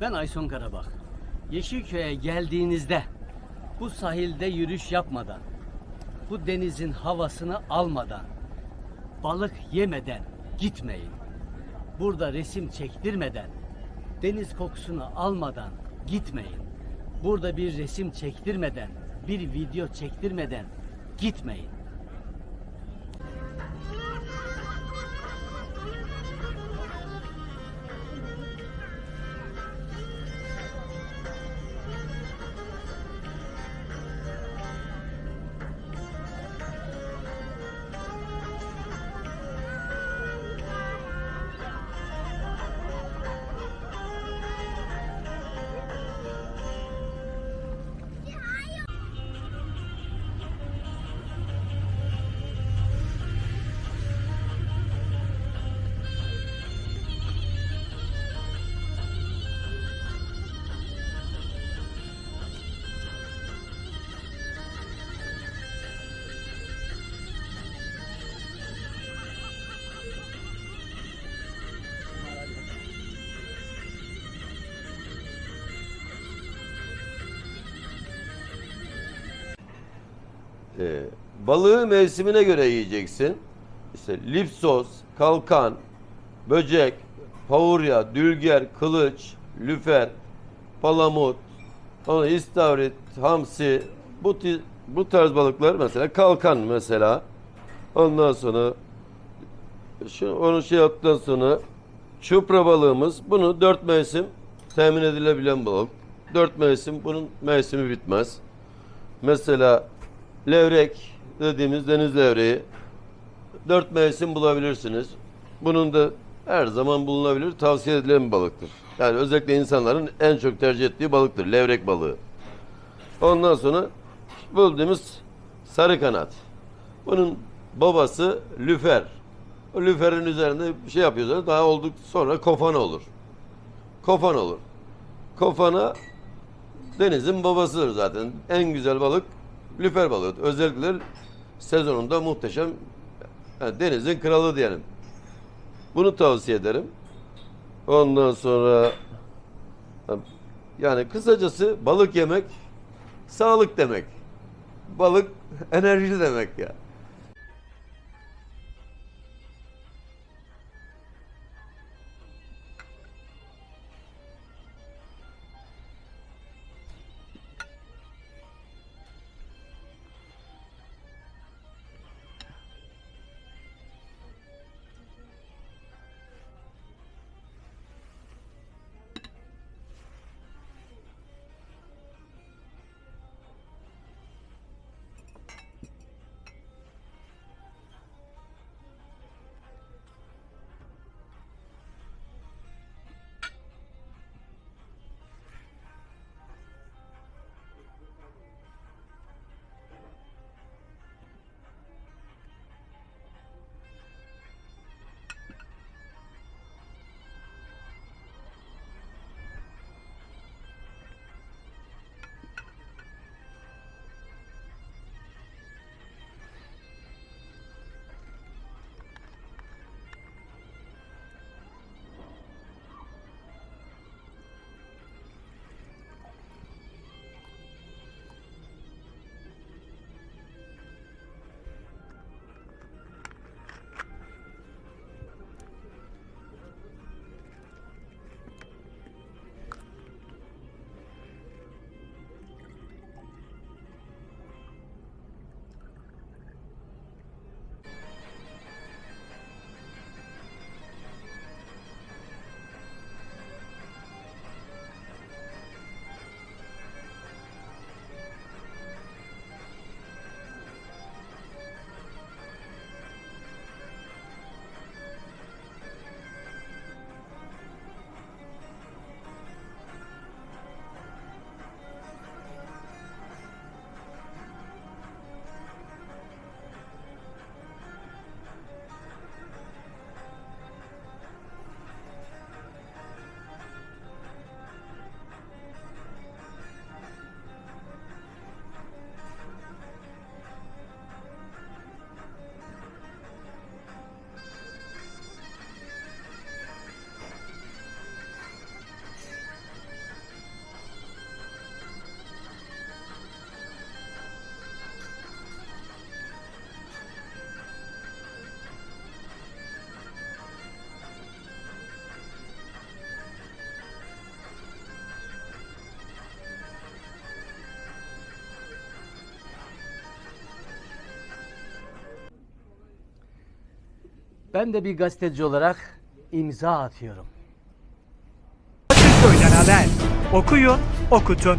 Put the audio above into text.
Ben Ayson Karabak. Yeşilköy'e geldiğinizde bu sahilde yürüyüş yapmadan, bu denizin havasını almadan, balık yemeden gitmeyin. Burada resim çektirmeden, deniz kokusunu almadan gitmeyin. Burada bir resim çektirmeden, bir video çektirmeden gitmeyin. Ee, balığı mevsimine göre yiyeceksin. İşte lipsos, kalkan, böcek, pavurya, dülger, kılıç, lüfer, palamut, sonra istavrit, hamsi, bu, bu tarz balıklar mesela kalkan mesela. Ondan sonra şu, onu şey yaptıktan sonra çupra balığımız bunu dört mevsim temin edilebilen balık. Dört mevsim bunun mevsimi bitmez. Mesela levrek dediğimiz deniz levreği dört mevsim bulabilirsiniz. Bunun da her zaman bulunabilir, tavsiye edilen bir balıktır. Yani özellikle insanların en çok tercih ettiği balıktır, levrek balığı. Ondan sonra bulduğumuz sarı kanat. Bunun babası lüfer. O lüferin üzerinde bir şey yapıyorlar. Daha olduk sonra kofana olur. Kofan olur. Kofana denizin babasıdır zaten. En güzel balık lüfer balığı. Özellikle sezonunda muhteşem yani denizin kralı diyelim. Bunu tavsiye ederim. Ondan sonra yani kısacası balık yemek sağlık demek. Balık enerji demek ya. Ben de bir gazeteci olarak imza atıyorum. Akılköy'den haber. Okuyun, okutun.